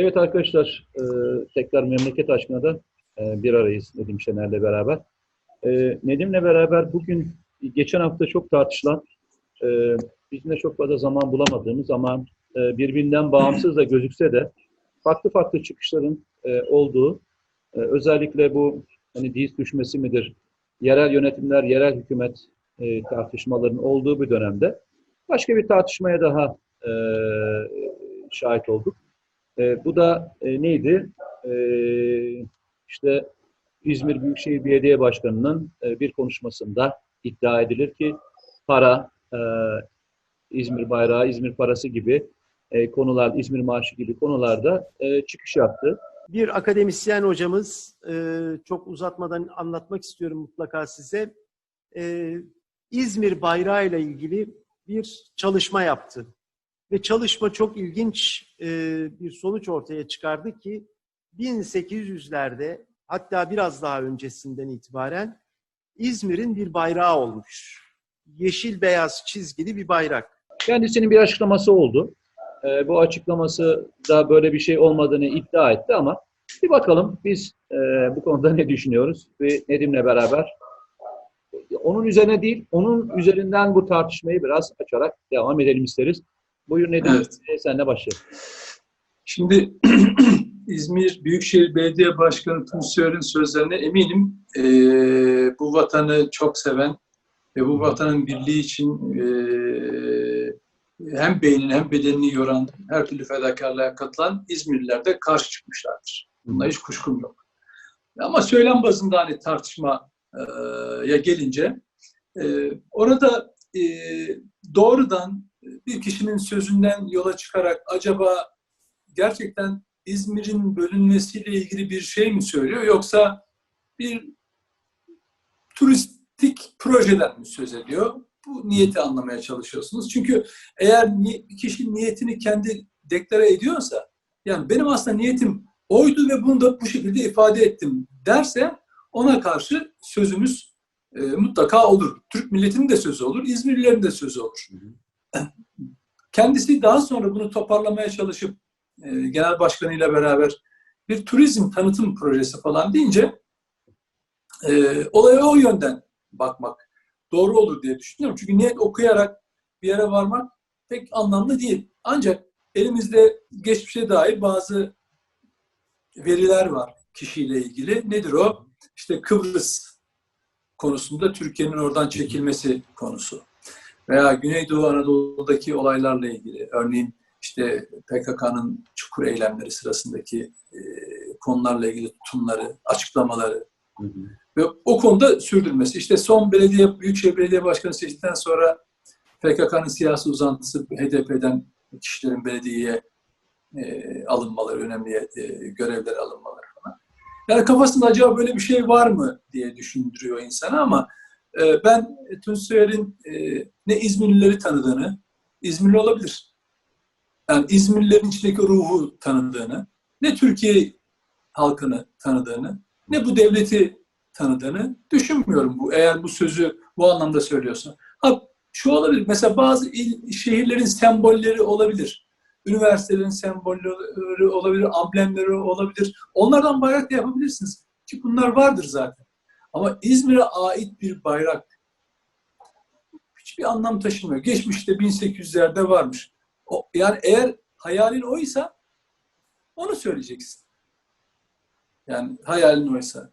Evet arkadaşlar, e, tekrar memleket aşkına da e, bir arayız Nedim Şener'le beraber. E, Nedim'le beraber bugün, geçen hafta çok tartışılan, e, bizim de çok fazla zaman bulamadığımız ama e, birbirinden bağımsız da gözükse de farklı farklı çıkışların e, olduğu, e, özellikle bu hani diz düşmesi midir, yerel yönetimler, yerel hükümet e, tartışmalarının olduğu bir dönemde başka bir tartışmaya daha e, şahit olduk. E, bu da e, neydi? E, işte İzmir Büyükşehir Belediye Başkanı'nın e, bir konuşmasında iddia edilir ki para, e, İzmir bayrağı, İzmir parası gibi e, konular, İzmir maaşı gibi konularda e, çıkış yaptı. Bir akademisyen hocamız, e, çok uzatmadan anlatmak istiyorum mutlaka size. E, İzmir bayrağı ile ilgili bir çalışma yaptı. Ve çalışma çok ilginç e, bir sonuç ortaya çıkardı ki 1800'lerde hatta biraz daha öncesinden itibaren İzmir'in bir bayrağı olmuş. Yeşil beyaz çizgili bir bayrak. Kendisinin bir açıklaması oldu. E, bu açıklaması da böyle bir şey olmadığını iddia etti ama bir bakalım biz e, bu konuda ne düşünüyoruz ve Nedim'le beraber onun üzerine değil, onun üzerinden bu tartışmayı biraz açarak devam edelim isteriz. Buyur Nedim, Evet. e, senle başlayalım. Şimdi İzmir Büyükşehir Belediye Başkanı Tunç Soyer'in sözlerine eminim eee, bu vatanı çok seven ve bu vatanın birliği için eee, hem beynini hem bedenini yoran, her türlü fedakarlığa katılan İzmirliler de karşı çıkmışlardır. Bunda hiç kuşkum yok. Ama söylem bazında hani tartışmaya gelince eee, orada eee, doğrudan bir kişinin sözünden yola çıkarak acaba gerçekten İzmir'in bölünmesiyle ilgili bir şey mi söylüyor yoksa bir turistik projeden mi söz ediyor? Bu niyeti anlamaya çalışıyorsunuz. Çünkü eğer ni- kişi niyetini kendi deklare ediyorsa yani benim aslında niyetim oydu ve bunu da bu şekilde ifade ettim derse ona karşı sözümüz e, mutlaka olur. Türk milletinin de sözü olur, İzmirlilerin de sözü olur. Kendisi daha sonra bunu toparlamaya çalışıp e, genel başkanıyla beraber bir turizm tanıtım projesi falan deyince e, olaya o yönden bakmak doğru olur diye düşünüyorum. Çünkü niyet okuyarak bir yere varmak pek anlamlı değil. Ancak elimizde geçmişe dair bazı veriler var kişiyle ilgili. Nedir o? İşte Kıbrıs konusunda Türkiye'nin oradan çekilmesi konusu. Veya Güneydoğu Anadolu'daki olaylarla ilgili. Örneğin işte PKK'nın çukur eylemleri sırasındaki e, konularla ilgili tutumları, açıklamaları ve o konuda sürdürmesi. İşte son belediye, Büyükşehir Belediye Başkanı seçtikten sonra PKK'nın siyasi uzantısı HDP'den kişilerin belediyeye e, alınmaları, önemli e, görevlere alınmaları falan. Yani kafasında acaba böyle bir şey var mı diye düşündürüyor insana ama e, ben Tunç Soyer'in e, ne İzmirlileri tanıdığını, İzmirli olabilir. Yani İzmirlilerin içindeki ruhu tanıdığını, ne Türkiye halkını tanıdığını, ne bu devleti tanıdığını düşünmüyorum bu. Eğer bu sözü bu anlamda söylüyorsa. Ha şu olabilir. Mesela bazı il, şehirlerin sembolleri olabilir. Üniversitelerin sembolleri olabilir, amblemleri olabilir. Onlardan bayrak da yapabilirsiniz. Ki bunlar vardır zaten. Ama İzmir'e ait bir bayrak hiçbir anlam taşımıyor. Geçmişte 1800'lerde varmış. O, yani eğer hayalin oysa onu söyleyeceksin. Yani hayalin oysa.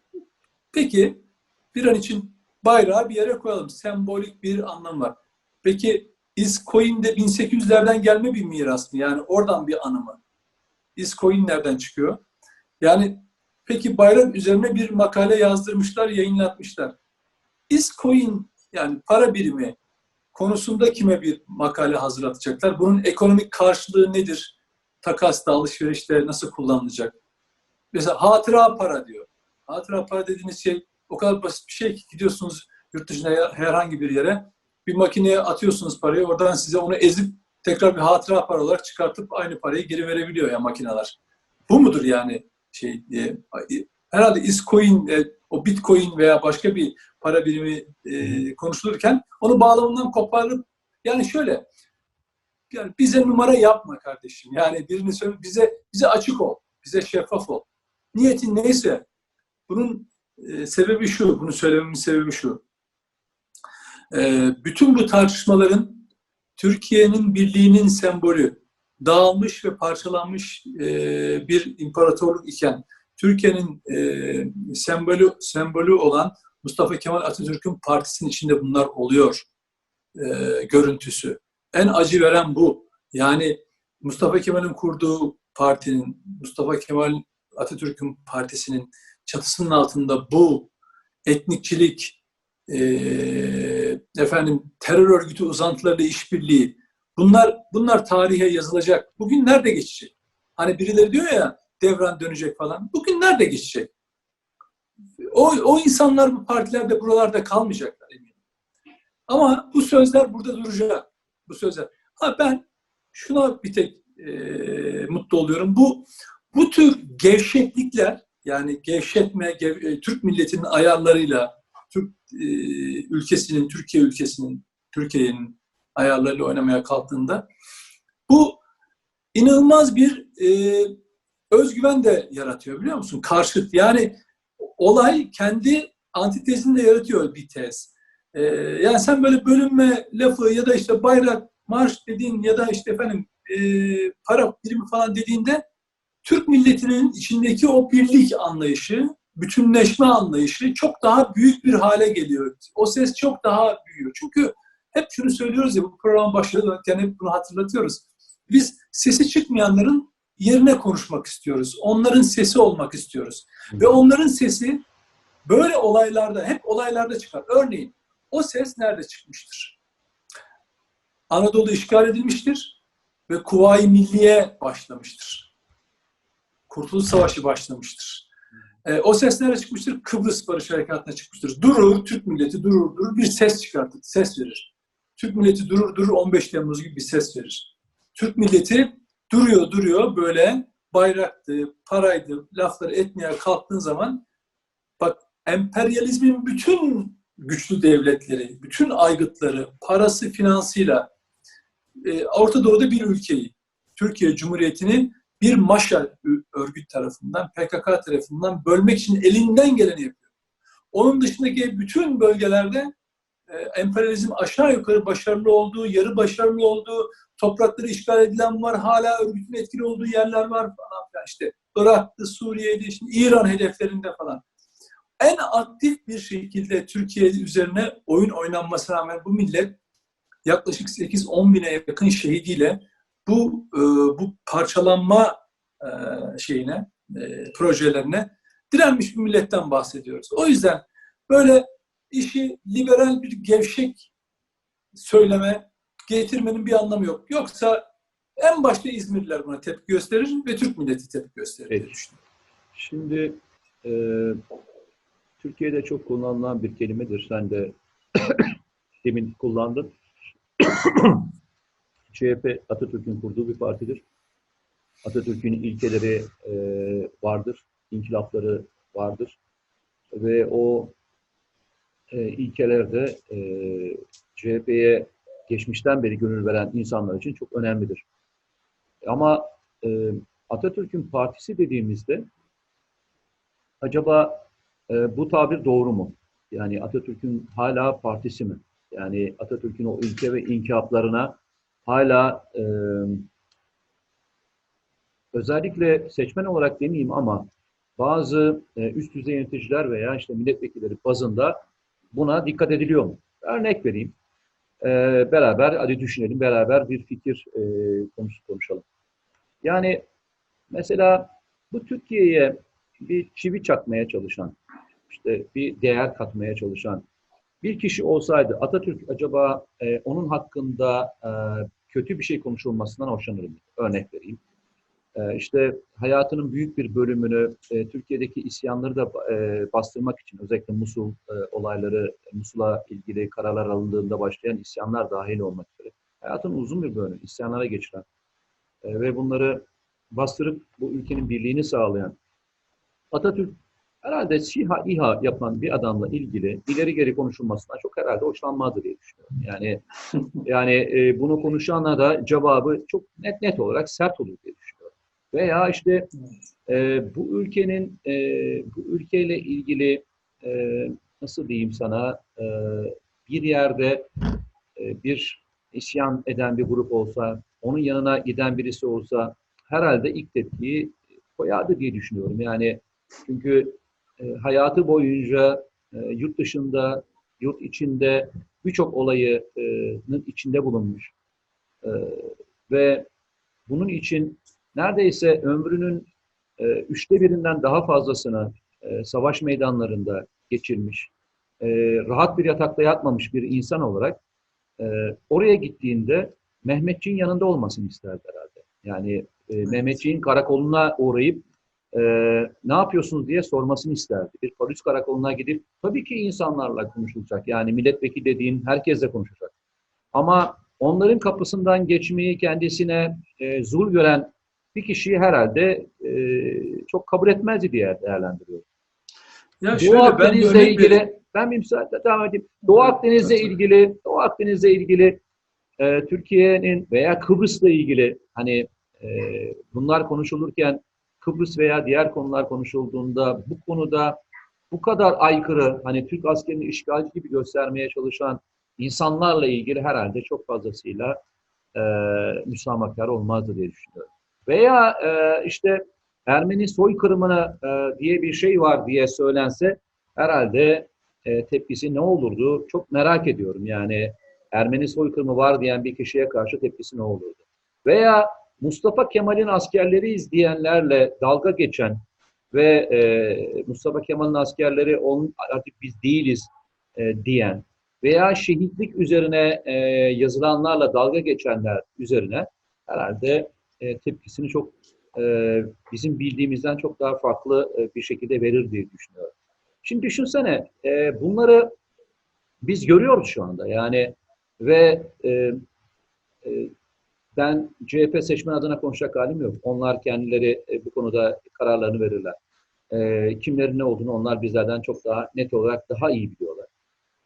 Peki bir an için bayrağı bir yere koyalım. Sembolik bir anlam var. Peki İskoin de 1800'lerden gelme bir miras mı? Yani oradan bir anı mı? İskoin nereden çıkıyor? Yani peki bayrak üzerine bir makale yazdırmışlar, yayınlatmışlar. İskoin yani para birimi konusunda kime bir makale hazırlatacaklar? Bunun ekonomik karşılığı nedir? Takasta, alışverişte nasıl kullanılacak? Mesela hatıra para diyor. Hatıra para dediğiniz şey o kadar basit bir şey ki gidiyorsunuz yurt dışına herhangi bir yere bir makineye atıyorsunuz parayı oradan size onu ezip tekrar bir hatıra para olarak çıkartıp aynı parayı geri verebiliyor ya makineler. Bu mudur yani şey diye. Herhalde Iscoin, e, o Bitcoin veya başka bir para birimi e, konuşulurken onu bağlamından koparıp yani şöyle yani bize numara yapma kardeşim. Yani birini söyle bize bize açık ol. Bize şeffaf ol. Niyetin neyse bunun e, sebebi şu. Bunu söylememin sebebi şu. E, bütün bu tartışmaların Türkiye'nin birliğinin sembolü dağılmış ve parçalanmış e, bir imparatorluk iken Türkiye'nin e, sembolü sembolü olan Mustafa Kemal Atatürk'ün partisinin içinde bunlar oluyor e, görüntüsü. En acı veren bu. Yani Mustafa Kemal'in kurduğu partinin, Mustafa Kemal Atatürk'ün partisinin çatısının altında bu etnikçilik, e, efendim terör örgütü uzantılarıyla işbirliği, bunlar bunlar tarihe yazılacak. Bugün nerede geçecek? Hani birileri diyor ya devran dönecek falan. Bugün nerede geçecek? O, o insanlar bu partilerde buralarda kalmayacaklar eminim. Ama bu sözler burada duracak. Bu sözler. Ha ben şuna bir tek e, mutlu oluyorum. Bu bu tür gevşeklikler yani gevşetme gev, e, Türk milletinin ayarlarıyla Türk e, ülkesinin Türkiye ülkesinin Türkiye'nin ayarlarıyla oynamaya kalktığında bu inanılmaz bir e, özgüven de yaratıyor biliyor musun? Karşıt yani olay kendi antitezini de yaratıyor bir tez. Ee, yani sen böyle bölünme lafı ya da işte bayrak, marş dediğin ya da işte efendim e, para birimi falan dediğinde Türk milletinin içindeki o birlik anlayışı, bütünleşme anlayışı çok daha büyük bir hale geliyor. O ses çok daha büyüyor. Çünkü hep şunu söylüyoruz ya bu program başlarken hep bunu hatırlatıyoruz. Biz sesi çıkmayanların yerine konuşmak istiyoruz. Onların sesi olmak istiyoruz. Ve onların sesi böyle olaylarda, hep olaylarda çıkar. Örneğin o ses nerede çıkmıştır? Anadolu işgal edilmiştir ve Kuvayi Milliye başlamıştır. Kurtuluş Savaşı başlamıştır. E, o ses nerede çıkmıştır? Kıbrıs Barış Harekatı'na çıkmıştır. Durur, Türk milleti durur, durur bir ses çıkartır, ses verir. Türk milleti durur, durur 15 Temmuz gibi bir ses verir. Türk milleti duruyor, duruyor böyle bayraktı, paraydı, lafları etmeye kalktığın zaman bak emperyalizmin bütün güçlü devletleri, bütün aygıtları, parası, finansıyla e, Orta Doğu'da bir ülkeyi, Türkiye Cumhuriyeti'ni bir maşa örgüt tarafından, PKK tarafından bölmek için elinden geleni yapıyor. Onun dışındaki bütün bölgelerde emperyalizm aşağı yukarı başarılı olduğu, yarı başarılı olduğu, toprakları işgal edilen var, hala örgütün etkili olduğu yerler var falan filan işte. Irak'tı, Suriye'de, şimdi İran hedeflerinde falan. En aktif bir şekilde Türkiye üzerine oyun oynanmasına rağmen bu millet yaklaşık 8-10 bine yakın şehidiyle bu e, bu parçalanma e, şeyine, e, projelerine direnmiş bir milletten bahsediyoruz. O yüzden böyle işi liberal bir gevşek söyleme getirmenin bir anlamı yok. Yoksa en başta İzmirliler buna tepki gösterir ve Türk milleti tepki gösterir Evet. Şimdi e, Türkiye'de çok kullanılan bir kelimedir. Sen de demin kullandın. CHP Atatürk'ün kurduğu bir partidir. Atatürk'ün ilkeleri e, vardır, inkılapları vardır ve o e, ilkelerde e, CHP'ye geçmişten beri gönül veren insanlar için çok önemlidir. Ama e, Atatürk'ün partisi dediğimizde acaba e, bu tabir doğru mu? Yani Atatürk'ün hala partisi mi? Yani Atatürk'ün o ilke ve inkılaplarına hala e, özellikle seçmen olarak demeyeyim ama bazı e, üst düzey yöneticiler veya işte milletvekilleri bazında buna dikkat ediliyor mu? Örnek vereyim. E, beraber hadi düşünelim, beraber bir fikir e, konusu konuşalım. Yani mesela bu Türkiye'ye bir çivi çakmaya çalışan, işte bir değer katmaya çalışan bir kişi olsaydı Atatürk acaba e, onun hakkında e, kötü bir şey konuşulmasından hoşlanır mı? Örnek vereyim. E, işte hayatının büyük bir bölümünü e, Türkiye'deki isyanları da e, bastırmak için özellikle Musul e, olayları, Musul'a ilgili kararlar alındığında başlayan isyanlar dahil olmak üzere hayatın uzun bir bölümü isyanlara geçiren ve bunları bastırıp bu ülkenin birliğini sağlayan Atatürk herhalde SİHA, İHA yapan bir adamla ilgili ileri geri konuşulmasından çok herhalde hoşlanmazdı diye düşünüyorum. Yani yani bunu konuşanla da cevabı çok net net olarak sert olur diye düşünüyorum. Veya işte e, bu ülkenin e, bu ülkeyle ilgili e, nasıl diyeyim sana e, bir yerde e, bir isyan eden bir grup olsa, onun yanına giden birisi olsa herhalde ilk tepkiyi koyardı diye düşünüyorum. Yani çünkü e, hayatı boyunca e, yurt dışında, yurt içinde birçok olayının içinde bulunmuş. E, ve bunun için neredeyse ömrünün e, üçte birinden daha fazlasını e, savaş meydanlarında geçirmiş, e, rahat bir yatakta yatmamış bir insan olarak e, oraya gittiğinde Mehmetçiğin yanında olmasını isterdi herhalde. Yani e, Mehmetçiğin karakoluna uğrayıp e, ne yapıyorsunuz diye sormasını isterdi. Bir polis karakoluna gidip tabii ki insanlarla konuşulacak. Yani milletvekili dediğin herkesle konuşacak. Ama onların kapısından geçmeyi kendisine e, zul gören bir kişiyi herhalde e, çok kabul etmezdi diye değerlendiriyorum. Ya Doğu şöyle ben bir Akdeniz'le örnek ilgili vereyim. ben bir müsaade devam edeyim. Doğu Akdeniz'le ilgili Doğu Akdeniz'le ilgili e, Türkiye'nin veya Kıbrıs'la ilgili hani e, bunlar konuşulurken Kıbrıs veya diğer konular konuşulduğunda bu konuda bu kadar aykırı hani Türk askerini işgalci gibi göstermeye çalışan insanlarla ilgili herhalde çok fazlasıyla e, müsamahkar olmazdı diye düşünüyorum. Veya e, işte Ermeni soykırımına e, diye bir şey var diye söylense herhalde e, tepkisi ne olurdu? Çok merak ediyorum. Yani Ermeni soykırımı var diyen bir kişiye karşı tepkisi ne olurdu? Veya Mustafa Kemal'in askerleriyiz diyenlerle dalga geçen ve e, Mustafa Kemal'in askerleri onun, artık biz değiliz e, diyen veya şehitlik üzerine e, yazılanlarla dalga geçenler üzerine herhalde e, tepkisini çok e, bizim bildiğimizden çok daha farklı e, bir şekilde verir diye düşünüyorum. Şimdi düşünsene bunları biz görüyoruz şu anda yani ve ben CHP seçmen adına konuşacak halim yok. Onlar kendileri bu konuda kararlarını verirler. Kimlerin ne olduğunu onlar bizlerden çok daha net olarak daha iyi biliyorlar.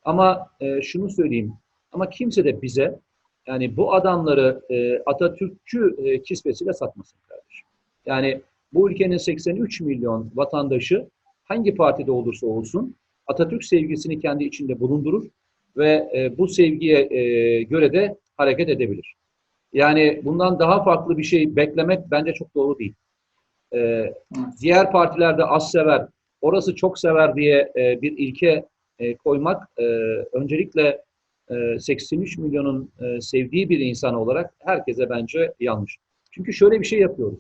Ama şunu söyleyeyim, ama kimse de bize yani bu adamları e, Atatürkçü e, kisvesiyle satmasın kardeşim. Yani bu ülkenin 83 milyon vatandaşı hangi partide olursa olsun Atatürk sevgisini kendi içinde bulundurur ve e, bu sevgiye e, göre de hareket edebilir. Yani bundan daha farklı bir şey beklemek bence çok doğru değil. E, diğer partilerde az sever, orası çok sever diye e, bir ilke e, koymak e, öncelikle 83 milyonun e, sevdiği bir insan olarak herkese bence yanlış. Çünkü şöyle bir şey yapıyoruz.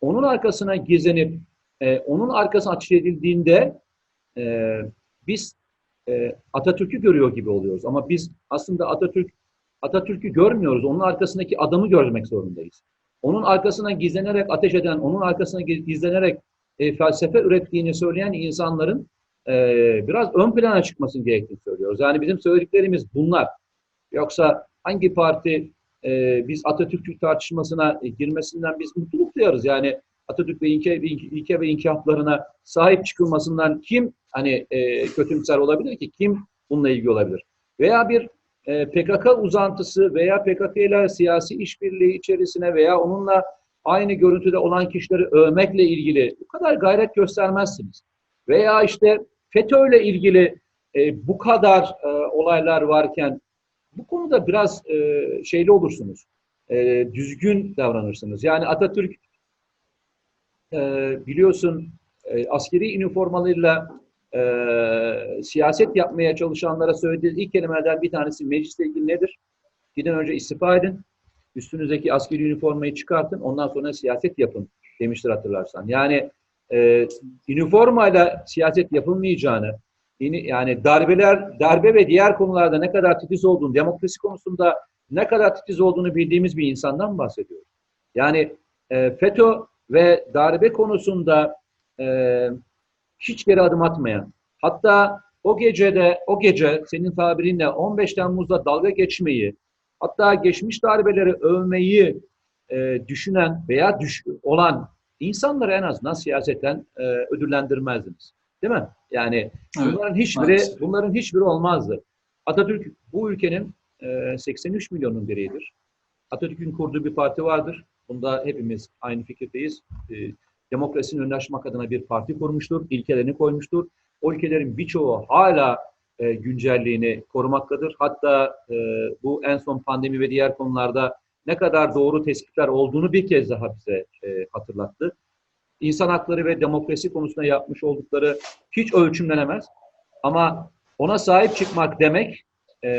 Onun arkasına gizlenip e, onun arkasına ateş edildiğinde e, biz e, Atatürk'ü görüyor gibi oluyoruz. Ama biz aslında Atatürk Atatürk'ü görmüyoruz. Onun arkasındaki adamı görmek zorundayız. Onun arkasına gizlenerek ateş eden, onun arkasına gizlenerek e, felsefe ürettiğini söyleyen insanların e, biraz ön plana çıkmasını gerektiğini söylüyoruz. Yani bizim söylediklerimiz bunlar. Yoksa hangi parti e, biz Atatürk'ü tartışmasına girmesinden biz mutluluk duyarız. Yani Atatürk ve ilke, ilke ve inkılaplarına sahip çıkılmasından kim hani e, kötümser olabilir ki? Kim bununla ilgili olabilir? Veya bir e, PKK uzantısı veya PKK ile siyasi işbirliği içerisine veya onunla aynı görüntüde olan kişileri övmekle ilgili bu kadar gayret göstermezsiniz. Veya işte FETÖ ile ilgili e, bu kadar e, olaylar varken bu konuda biraz e, şeyli olursunuz. E, düzgün davranırsınız. Yani Atatürk e, biliyorsun e, askeri üniformalarıyla e, siyaset yapmaya çalışanlara söylediği ilk kelimelerden bir tanesi meclisle ilgili nedir? Giden önce istifa edin, üstünüzdeki askeri üniformayı çıkartın, ondan sonra siyaset yapın demiştir hatırlarsan. Yani e, üniformayla siyaset yapılmayacağını, yani darbeler, darbe ve diğer konularda ne kadar titiz olduğunu, demokrasi konusunda ne kadar titiz olduğunu bildiğimiz bir insandan bahsediyoruz. Yani e, FETÖ ve darbe konusunda e, hiç geri adım atmayan, hatta o gecede, o gece senin tabirinle 15 Temmuz'da dalga geçmeyi, hatta geçmiş darbeleri övmeyi e, düşünen veya düş olan insanları en azından siyaseten e, ödüllendirmezdiniz. Değil mi? Yani Evet. bunların hiçbiri maalesef. bunların hiçbiri olmazdı. Atatürk bu ülkenin e, 83 milyonun bireyidir. Atatürk'ün kurduğu bir parti vardır. Bunda hepimiz aynı fikirdeyiz. E, demokrasinin önüne açmak adına bir parti kurmuştur, ilkelerini koymuştur. O ülkelerin birçoğu hala e, güncelliğini korumaktadır. Hatta e, bu en son pandemi ve diğer konularda ne kadar doğru tespitler olduğunu bir kez daha bize e, hatırlattı. İnsan hakları ve demokrasi konusunda yapmış oldukları hiç ölçümlenemez. Ama ona sahip çıkmak demek, e,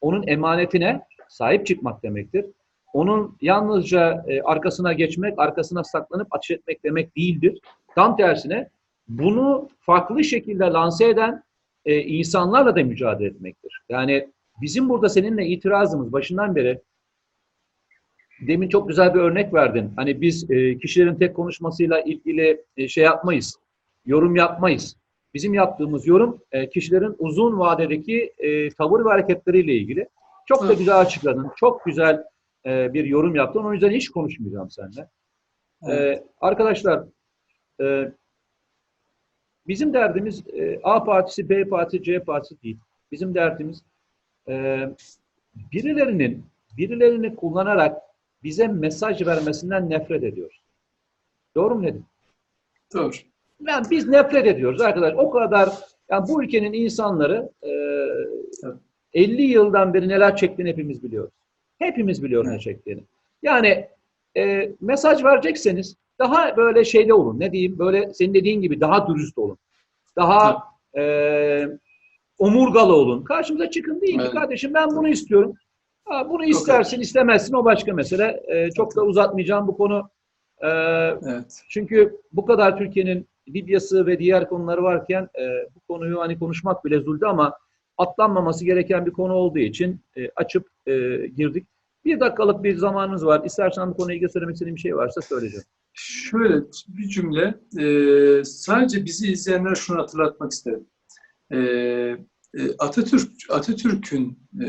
onun emanetine sahip çıkmak demektir. Onun yalnızca e, arkasına geçmek, arkasına saklanıp ateş etmek demek değildir. Tam tersine bunu farklı şekilde lanse eden e, insanlarla da mücadele etmektir. Yani bizim burada seninle itirazımız başından beri demin çok güzel bir örnek verdin. Hani biz e, kişilerin tek konuşmasıyla ilgili e, şey yapmayız, yorum yapmayız. Bizim yaptığımız yorum e, kişilerin uzun vadedeki e, tavır ve hareketleriyle ilgili. Çok da güzel açıkladın. Çok güzel e, bir yorum yaptın. O yüzden hiç konuşmayacağım seninle. Evet. Ee, arkadaşlar, e, bizim derdimiz e, A partisi, B partisi, C partisi değil. Bizim derdimiz e, birilerinin birilerini kullanarak bize mesaj vermesinden nefret ediyoruz. Doğru mu Nedim? Doğru. Yani biz nefret ediyoruz arkadaş. O kadar yani bu ülkenin insanları e, Evet. 50 yıldan beri neler çektiğini hepimiz biliyoruz. Hepimiz biliyoruz ne Evet. çektiğini. Yani e, mesaj verecekseniz daha böyle şeyde olun. Ne diyeyim? Böyle senin dediğin gibi daha dürüst olun. Daha e, omurgalı olun. Karşımıza çıkın deyin ki Evet. kardeşim ben bunu istiyorum. Ha, bunu istersin istemezsin o başka mesele. E, çok da uzatmayacağım bu konu. E, Evet. çünkü bu kadar Türkiye'nin Libya'sı ve diğer konuları varken e, bu konuyu hani konuşmak bile zulde ama atlanmaması gereken bir konu olduğu için e, açıp e, girdik. Bir dakikalık bir zamanınız var. İstersen bu konuyla ilgili söylemek istediğin bir şey varsa söyleyeceğim. Şöyle bir cümle, e, sadece bizi izleyenlere şunu hatırlatmak isterim. E, Atatürk Atatürk'ün e,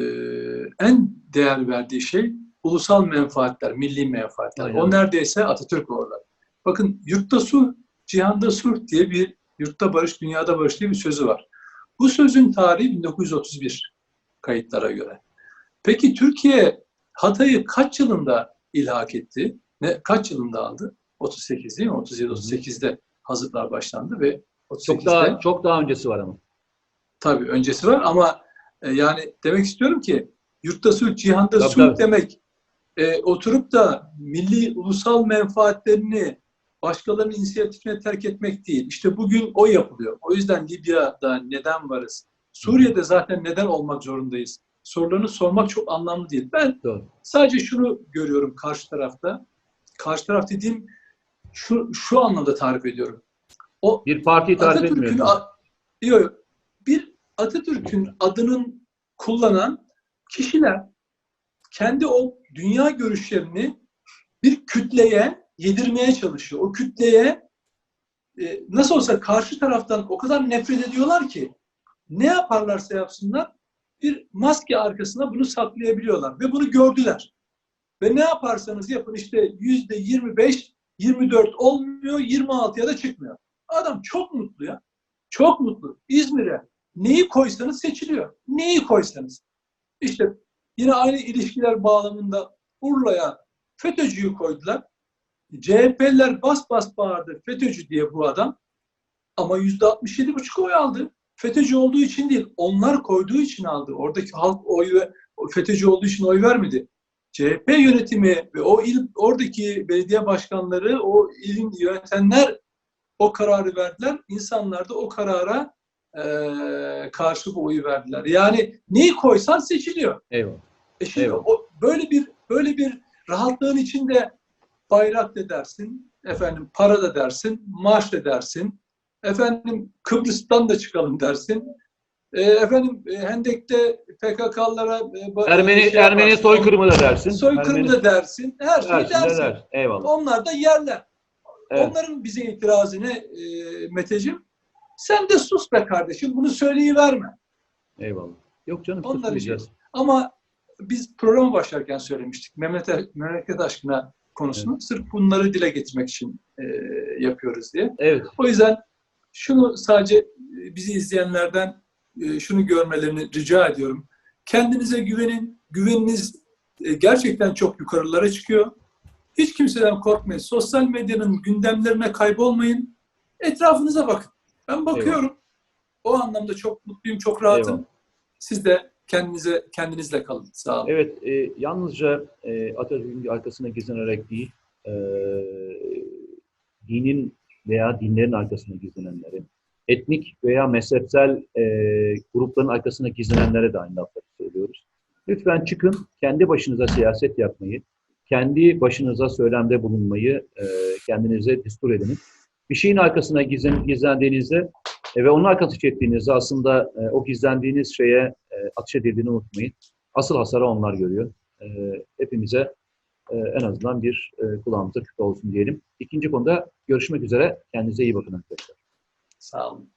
en değer verdiği şey ulusal menfaatler, milli menfaatler. Aynen. O neredeyse Atatürk orada. Bakın yurtta sulh, cihanda sulh diye bir yurtta barış, dünyada barış diye bir sözü var. Bu sözün tarihi 1931 kayıtlara göre. Peki Türkiye Hatay'ı kaç yılında ilhak etti? Ne, kaç yılında aldı? 38 değil mi? 37-38'de hazırlar başlandı ve 38'de Çok daha çok daha öncesi var ama. tabii öncesi var ama e, yani demek istiyorum ki yurtta sulh, cihanda Tabii, sulh tabii. demek e, oturup da milli ulusal menfaatlerini başkalarının inisiyatifine terk etmek değil. İşte bugün o yapılıyor. O yüzden Libya'da neden varız? Suriye'de zaten neden olmak zorundayız? Sorularını sormak çok anlamlı değil. Ben Doğru. Sadece şunu görüyorum karşı tarafta. Karşı taraf dediğim şu, şu anlamda tarif ediyorum. O Bir partiyi tarif yok, yok. bir Atatürk'ün adının kullanan kişiler kendi o dünya görüşlerini bir kütleye yedirmeye çalışıyor. O kütleye e, nasıl olsa karşı taraftan o kadar nefret ediyorlar ki ne yaparlarsa yapsınlar bir maske arkasına bunu saklayabiliyorlar ve bunu gördüler. Ve ne yaparsanız yapın işte yüzde 25, 24 olmuyor, 26'ya da çıkmıyor. Adam çok mutlu ya. Çok mutlu. İzmir'e neyi koysanız seçiliyor. Neyi koysanız. İşte yine aynı ilişkiler bağlamında Urla'ya FETÖ'cüyü koydular. CHP'liler bas bas bağırdı FETÖ'cü diye bu adam. Ama yüzde 67,5 oy aldı. FETÖ'cü olduğu için değil, onlar koyduğu için aldı. Oradaki halk oy ve FETÖ'cü olduğu için oy vermedi. CHP yönetimi ve o il, oradaki belediye başkanları, o ilin yönetenler o kararı verdiler. İnsanlar da o karara eee karşı bu oyu verdiler. Yani neyi koysan seçiliyor. Eyvallah. E şimdi Eyvallah. o, böyle bir böyle bir rahatlığın içinde bayrak da dersin, efendim para da dersin, maaş da dersin, efendim Kıbrıs'tan da çıkalım dersin, e, efendim e, Hendek'te PKK'lara e, Ermeni şey Ermeni yaparsın, soykırımı da dersin. soykırımı Ermeni- da dersin, her şeyi dersin de dersin. dersin. Eyvallah. Onlar da yerler. Evet. Onların bize itirazı ne e, Meteciğim? Sen de sus be kardeşim, bunu söyleyiverme. Eyvallah. Yok canım Onlar susmayacağız. Ama biz programa başlarken söylemiştik. Memleket, memleket aşkına konusunu sırf bunları dile getirmek için e, yapıyoruz diye. Evet. O yüzden şunu sadece e, bizi izleyenlerden e, şunu görmelerini rica ediyorum. Kendinize güvenin. Güveniniz e, gerçekten çok yukarılara çıkıyor. Hiç kimseden korkmayın. Sosyal medyanın gündemlerine kaybolmayın. Etrafınıza bakın. Ben bakıyorum. O anlamda çok mutluyum, çok rahatım. Eyvallah. Siz de kendinize kendinizle kalın. Sağ olun. Evet, e, yalnızca e, Atatürk'ün arkasına gizlenerek değil, e, dinin veya dinlerin arkasına gizlenenlerin, etnik veya mezhepsel e, grupların arkasına gizlenenlere de aynı lafları söylüyoruz. Lütfen çıkın, kendi başınıza siyaset yapmayı, kendi başınıza söylemde bulunmayı e, kendinize düstur edinin. Bir şeyin arkasına gizlen, gizlendiğinizde e, ve onun arkası çektiğinizde aslında e, o gizlendiğiniz şeye e, atış edildiğini unutmayın. Asıl hasarı onlar görüyor. E, hepimize e, en azından bir e, kulağımıza küpe olsun diyelim. İkinci konuda görüşmek üzere. Kendinize iyi bakın arkadaşlar. Sağ olun.